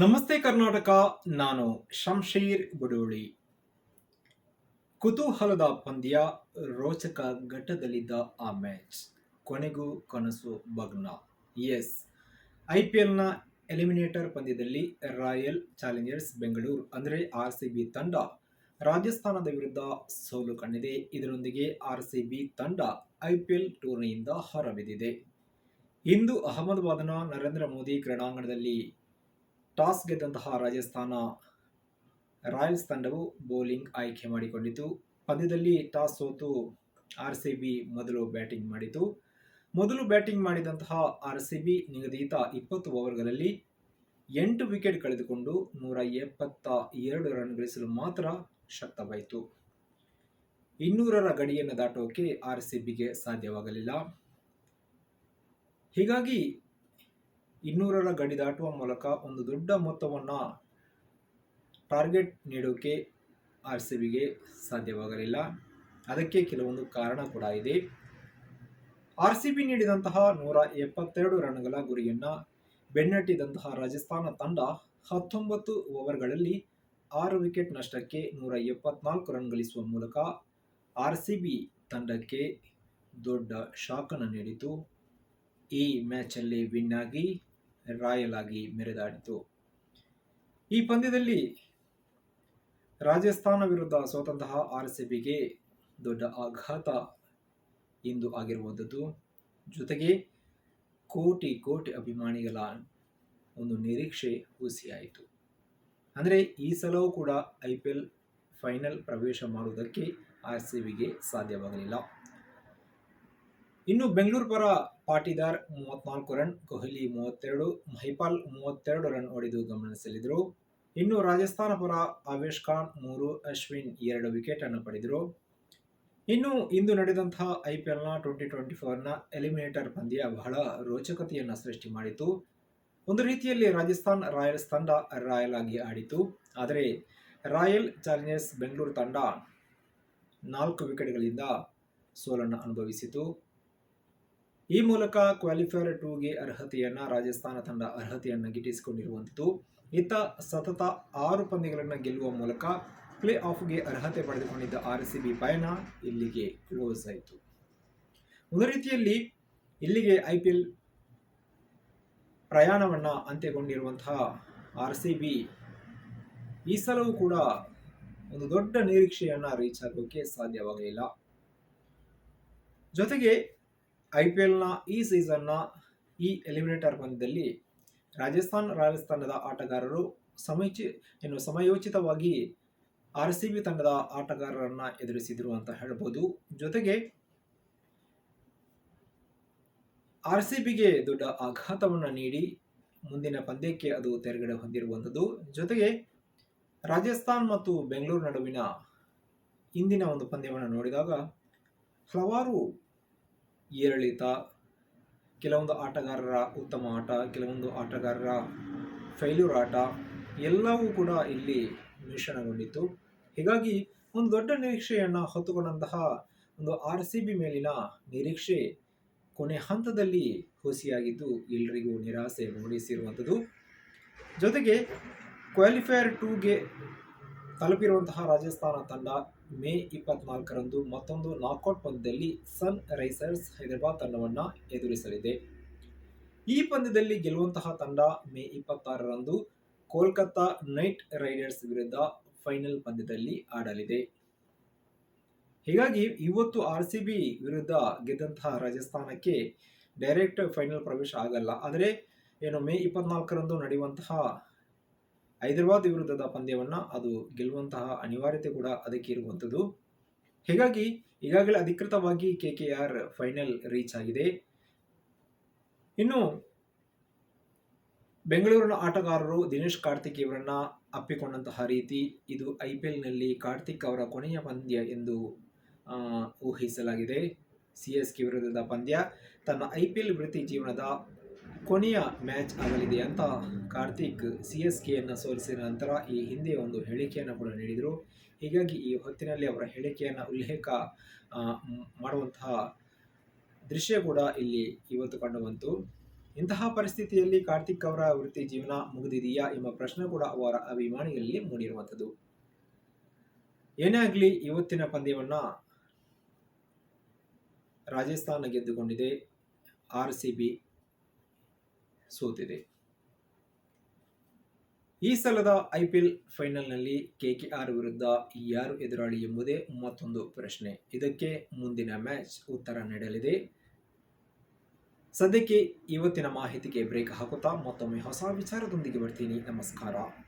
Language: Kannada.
ನಮಸ್ತೆ ಕರ್ನಾಟಕ, ನಾನು ಶಂಶೀರ್ ಗುಡೋಳಿ ಕುತೂಹಲದ ಪಂದ್ಯ, ರೋಚಕ ಘಟ್ಟದಲ್ಲಿದ್ದ ಆ ಮ್ಯಾಚ್. ಕೊನೆಗೂ ಕನಸು ಭಗ್ನ. ಎಸ್. ಐ ಪಿ ಎಲ್ನ ಎಲಿಮಿನೇಟರ್ ಪಂದ್ಯದಲ್ಲಿ ರಾಯಲ್ ಚಾಲೆಂಜರ್ಸ್ ಬೆಂಗಳೂರು, ಅಂದರೆ ಆರ್ ಸಿ ಬಿ ತಂಡ, ರಾಜಸ್ಥಾನದ ವಿರುದ್ಧ ಸೋಲು ಕಂಡಿದೆ ಇದರೊಂದಿಗೆ ಆರ್ ಸಿ ಬಿ ತಂಡ ಐ ಪಿ ಎಲ್ ಟೂರ್ನಿಯಿಂದ ಹೊರಬಿದ್ದಿದೆ. ಇಂದು ಅಹಮದಾಬಾದ್ನ ನರೇಂದ್ರ ಮೋದಿ ಕ್ರೀಡಾಂಗಣದಲ್ಲಿ ಟಾಸ್ ಗೆದ್ದಂತಹ ರಾಜಸ್ಥಾನ ರಾಯಲ್ಸ್ ತಂಡವು ಬೌಲಿಂಗ್ ಆಯ್ಕೆ ಮಾಡಿಕೊಂಡಿತು. ಪಂದ್ಯದಲ್ಲಿ ಟಾಸ್ ಸೋತು ಆರ್ ಸಿ ಬಿ ಮೊದಲು ಬ್ಯಾಟಿಂಗ್ ಮಾಡಿತು. ಮೊದಲು ಬ್ಯಾಟಿಂಗ್ ಮಾಡಿದಂತಹ ಆರ್ ಸಿ ಬಿ ನಿಗದಿತ ಇಪ್ಪತ್ತು ಓವರ್ಗಳಲ್ಲಿ ಎಂಟು ವಿಕೆಟ್ ಕಳೆದುಕೊಂಡು ನೂರ ಎಪ್ಪತ್ತ ಎರಡು ರನ್ ಗಳಿಸಲು ಮಾತ್ರ ಶಕ್ತವಾಯಿತು. ಇನ್ನೂರರ ಗಡಿಯನ್ನು ದಾಟೋಕೆ ಆರ್ ಸಿ ಬಿಗೆ ಸಾಧ್ಯವಾಗಲಿಲ್ಲ. ಹೀಗಾಗಿ ಇನ್ನೂರರ ಗಡಿ ದಾಟುವ ಮೂಲಕ ಒಂದು ದೊಡ್ಡ ಮೊತ್ತವನ್ನು ಟಾರ್ಗೆಟ್ ನೀಡೋಕೆ ಆರ್ ಸಿ ಬಿಗೆ ಸಾಧ್ಯವಾಗಲಿಲ್ಲ. ಅದಕ್ಕೆ ಕೆಲವೊಂದು ಕಾರಣ ಕೂಡ ಇದೆ. ಆರ್ ಸಿ ಬಿ ನೀಡಿದಂತಹ ನೂರ ಎಪ್ಪತ್ತೆರಡು ರನ್ಗಳ ಗುರಿಯನ್ನು ಬೆನ್ನಟ್ಟಿದಂತಹ ರಾಜಸ್ಥಾನ ತಂಡ ಹತ್ತೊಂಬತ್ತು ಓವರ್ಗಳಲ್ಲಿ ಆರು ವಿಕೆಟ್ ನಷ್ಟಕ್ಕೆ ನೂರ ಎಪ್ಪತ್ನಾಲ್ಕು ರನ್ ಗಳಿಸುವ ಮೂಲಕ ಆರ್ ಸಿ ಬಿ ತಂಡಕ್ಕೆ ದೊಡ್ಡ ಶಾಕನ್ನು ನೀಡಿತು. ಈ ಮ್ಯಾಚಲ್ಲಿ ವಿನ್ ಆಗಿ ರಾಯಲ್ ಆಗಿ ಮೆರೆದಾಡಿತು. ಈ ಪಂದ್ಯದಲ್ಲಿ ರಾಜಸ್ಥಾನ ವಿರುದ್ಧ ಸೋತಂತಹ ಆರ್ ಸಿ ಬಿಗೆ ದೊಡ್ಡ ಆಘಾತ ಇಂದು ಆಗಿರುವಂಥದ್ದು. ಜೊತೆಗೆ ಕೋಟಿ ಕೋಟಿ ಅಭಿಮಾನಿಗಳ ಒಂದು ನಿರೀಕ್ಷೆ ಹುಸಿಯಾಯಿತು. ಅಂದರೆ ಈ ಸಲವೂ ಕೂಡ ಐ ಪಿ ಎಲ್ ಫೈನಲ್ ಪ್ರವೇಶ ಮಾಡುವುದಕ್ಕೆ ಆರ್ ಸಿ ಬಿಗೆ ಸಾಧ್ಯವಾಗಲಿಲ್ಲ. ಇನ್ನು ಬೆಂಗಳೂರು ಪರ ಪಾಟಿದಾರ್ ಮೂವತ್ನಾಲ್ಕು ರನ್, ಕೊಹ್ಲಿ ಮೂವತ್ತೆರಡು ಮಹಿಪಾಲ್ ಮೂವತ್ತೆರಡು ರನ್ ಹೊಡೆದು ಸೆಳೆದರು. ಇನ್ನು ರಾಜಸ್ಥಾನ ಪರ ಆವೇಶ್ ಖಾನ್ ಮೂರು, ಅಶ್ವಿನ್ ಎರಡು ವಿಕೆಟ್ ಅನ್ನು ಪಡೆದರು. ಇನ್ನು ಇಂದು ನಡೆದಂತಹ ಐ ಪಿ ಎಲ್ನ ಟ್ವೆಂಟಿ ಟ್ವೆಂಟಿ ಫೋರ್ನ ಎಲಿಮಿನೇಟರ್ ಪಂದ್ಯ ಬಹಳ ರೋಚಕತೆಯನ್ನು ಸೃಷ್ಟಿ ಮಾಡಿತು. ಒಂದು ರೀತಿಯಲ್ಲಿ ರಾಜಸ್ಥಾನ್ ರಾಯಲ್ಸ್ ತಂಡ ರಾಯಲ್ ಆಗಿ ಆಡಿತು. ಆದರೆ ರಾಯಲ್ ಚಾಲೆಂಜರ್ಸ್ ಬೆಂಗಳೂರು ತಂಡ ನಾಲ್ಕು ವಿಕೆಟ್ಗಳಿಂದ ಸೋಲನ್ನು ಅನುಭವಿಸಿತು. ಈ ಮೂಲಕ ಕ್ವಾಲಿಫೈರ್ ಟೂಗೆ ಅರ್ಹತೆಯನ್ನು ರಾಜಸ್ಥಾನ ತಂಡ ಅರ್ಹತೆಯನ್ನು ಗಿಟ್ಟಿಸಿಕೊಂಡಿರುವಂಥದ್ದು. ಇತ್ತ ಸತತ ಆರು ಪಂದ್ಯಗಳನ್ನು ಗೆಲ್ಲುವ ಮೂಲಕ ಪ್ಲೇ ಆಫ್ಗೆ ಅರ್ಹತೆ ಪಡೆದುಕೊಂಡಿದ್ದ ಆರ್ ಸಿ ಬಿ ಪಯಣ ಇಲ್ಲಿಗೆ ಕ್ಲೋಸ್ ಆಯಿತು. ಒಂದು ರೀತಿಯಲ್ಲಿ ಇಲ್ಲಿಗೆ ಐ ಪಿ ಎಲ್ ಪ್ರಯಾಣವನ್ನು ಅಂತ್ಯಗೊಂಡಿರುವಂತಹ ಆರ್ ಸಿ ಬಿ ಈ ಸಲವೂ ಕೂಡ ಒಂದು ದೊಡ್ಡ ನಿರೀಕ್ಷೆಯನ್ನು ರೀಚ್ ಆಗೋಕ್ಕೆ ಸಾಧ್ಯವಾಗಲಿಲ್ಲ. ಜೊತೆಗೆ ಐ ಪಿ ಎಲ್ನ ಈ ಸೀಸನ್ನ ಈ ಎಲಿಮಿನೇಟರ್ ಪಂದ್ಯದಲ್ಲಿ ರಾಜಸ್ಥಾನ್ ರಾಯಲ್ಸ್ ಆಟಗಾರರು ಸಮಯಚಿ ಏನು ಸಮಯೋಚಿತವಾಗಿ ಆರ್ ಸಿ ಬಿ ತಂಡದ ಆಟಗಾರರನ್ನ ಎದುರಿಸಿದ್ರು ಅಂತ ಹೇಳ್ಬೋದು. ಜೊತೆಗೆ ಆರ್ ಸಿ ಬಿಗೆ ದೊಡ್ಡ ಆಘಾತವನ್ನು ನೀಡಿ ಮುಂದಿನ ಪಂದ್ಯಕ್ಕೆ ಅದು ತೆರೆಗಡೆ ಹೊಂದಿರುವಂಥದ್ದು. ಜೊತೆಗೆ ರಾಜಸ್ಥಾನ್ ಮತ್ತು ಬೆಂಗಳೂರು ನಡುವಿನ ಇಂದಿನ ಒಂದು ಪಂದ್ಯವನ್ನು ನೋಡಿದಾಗ ಹಲವಾರು ಏರಿಳಿತ, ಕೆಲವೊಂದು ಆಟಗಾರರ ಉತ್ತಮ ಆಟ, ಕೆಲವೊಂದು ಆಟಗಾರರ ಫೈಲ್ಯೂರ್ ಆಟ, ಎಲ್ಲವೂ ಕೂಡ ಇಲ್ಲಿ ಮಿಶ್ರಣಗೊಂಡಿತ್ತು. ಹೀಗಾಗಿ ಒಂದು ದೊಡ್ಡ ನಿರೀಕ್ಷೆಯನ್ನು ಹೊತ್ತುಕೊಂಡಂತಹ ಒಂದು ಆರ್ ಸಿ ಬಿ ಮೇಲಿನ ನಿರೀಕ್ಷೆ ಕೊನೆ ಹಂತದಲ್ಲಿ ಹುಸಿಯಾಗಿದ್ದು ಎಲ್ಲರಿಗೂ ನಿರಾಸೆ ಮೂಡಿಸಿರುವಂಥದ್ದು. ಜೊತೆಗೆ ಕ್ವಾಲಿಫೈಯರ್ ಟೂಗೆ ತಲುಪಿರುವಂತಹ ರಾಜಸ್ಥಾನ ತಂಡ ಮೇ ಇಪ್ಪತ್ನಾಲ್ಕರಂದು ಮತ್ತೊಂದು ನಾಕೌಟ್ ಪಂದ್ಯದಲ್ಲಿ ಸನ್ ರೈಸರ್ಸ್ ಹೈದರಾಬಾದ್ ತಂಡವನ್ನು ಎದುರಿಸಲಿದೆ. ಈ ಪಂದ್ಯದಲ್ಲಿ ಗೆಲ್ಲುವಂತಹ ತಂಡ ಮೇ ಇಪ್ಪತ್ತಾರರಂದು ಕೋಲ್ಕತ್ತಾ ನೈಟ್ ರೈಡರ್ಸ್ ವಿರುದ್ಧ ಫೈನಲ್ ಪಂದ್ಯದಲ್ಲಿ ಆಡಲಿದೆ. ಹೀಗಾಗಿ ಇವತ್ತು ಆರ್ ಸಿ ಬಿ ವಿರುದ್ಧ ಗೆದ್ದಂತಹ ರಾಜಸ್ಥಾನಕ್ಕೆ ಡೈರೆಕ್ಟ್ ಫೈನಲ್ ಪ್ರವೇಶ ಆಗಲ್ಲ. ಆದರೆ, ಏನು ಮೇ ಇಪ್ಪತ್ನಾಲ್ಕರಂದು ನಡೆಯುವಂತಹ ಹೈದರಾಬಾದ್ ವಿರುದ್ಧದ ಪಂದ್ಯವನ್ನು ಅದು ಗೆಲ್ಲುವಂತಹ ಅನಿವಾರ್ಯತೆ ಕೂಡ ಅದಕ್ಕೆ ಇರುವಂಥದ್ದು. ಹೀಗಾಗಿ ಈಗಾಗಲೇ ಅಧಿಕೃತವಾಗಿ K K R final reach ಆಗಿದೆ. ಇನ್ನು ಬೆಂಗಳೂರಿನ ಆಟಗಾರರು ದಿನೇಶ್ ಕಾರ್ತಿಕ್ ಇವರನ್ನ ಅಪ್ಪಿಕೊಂಡಂತಹ ರೀತಿ ಇದು ಐ ಪಿ ಎಲ್ನಲ್ಲಿ ಕಾರ್ತಿಕ್ ಅವರ ಕೊನೆಯ ಪಂದ್ಯ ಎಂದು ಊಹಿಸಲಾಗಿದೆ. ಸಿ ಎಸ್ ಕೆ ವಿರುದ್ಧದ ಪಂದ್ಯ. ತನ್ನ ಐ ಪಿ ಎಲ್ ವೃತ್ತಿ ಜೀವನದ ಕೊನೆಯ ಮ್ಯಾಚ್ ಆಗಲಿದೆ ಅಂತ ಕಾರ್ತಿಕ್ ಸಿ ಎಸ್ ಕೆಯನ್ನು ಸೋಲಿಸಿದ ನಂತರ ಈ ಹಿಂದೆ ಒಂದು ಹೇಳಿಕೆಯನ್ನು ಕೂಡ ನೀಡಿದರು. ಹೀಗಾಗಿ ಈ ಹೊತ್ತಿನಲ್ಲಿ ಅವರ ಹೇಳಿಕೆಯನ್ನು ಉಲ್ಲೇಖ ಮಾಡುವಂತಹ ದೃಶ್ಯ ಕೂಡ ಇಲ್ಲಿ ಇವತ್ತು ಕಂಡು ಬಂತು ಇಂತಹ ಪರಿಸ್ಥಿತಿಯಲ್ಲಿ ಕಾರ್ತಿಕ್ ಅವರ ವೃತ್ತಿ ಜೀವನ ಮುಗಿದಿದೆಯಾ ಎಂಬ ಪ್ರಶ್ನೆ ಕೂಡ ಅವರ ಅಭಿಮಾನಿಗಳಲ್ಲಿ ಮೂಡಿರುವಂಥದ್ದು. ಏನೇ ಆಗಲಿ ಇವತ್ತಿನ ಪಂದ್ಯವನ್ನು ರಾಜಸ್ಥಾನ ಗೆದ್ದುಕೊಂಡಿದೆ. ಆರ್ ಸಿ ಬಿ ಸೋತಿದೆ. ಈ ಸಲದ ಐ ಪಿ ಎಲ್ ಫೈನಲ್ನಲ್ಲಿ ಆರ್ ವಿರುದ್ಧ ಯಾರು ಎದುರಾಳಿ ಎಂಬುದೇ ಮತ್ತೊಂದು ಪ್ರಶ್ನೆ. ಇದಕ್ಕೆ ಮುಂದಿನ ಮ್ಯಾಚ್ ಉತ್ತರ ನೀಡಲಿದೆ. ಸದ್ಯಕ್ಕೆ ಇವತ್ತಿನ ಮಾಹಿತಿಗೆ ಬ್ರೇಕ್ ಹಾಕುತ್ತಾ ಮತ್ತೊಮ್ಮೆ ಹೊಸ ವಿಚಾರದೊಂದಿಗೆ ಬರ್ತೀನಿ. ನಮಸ್ಕಾರ.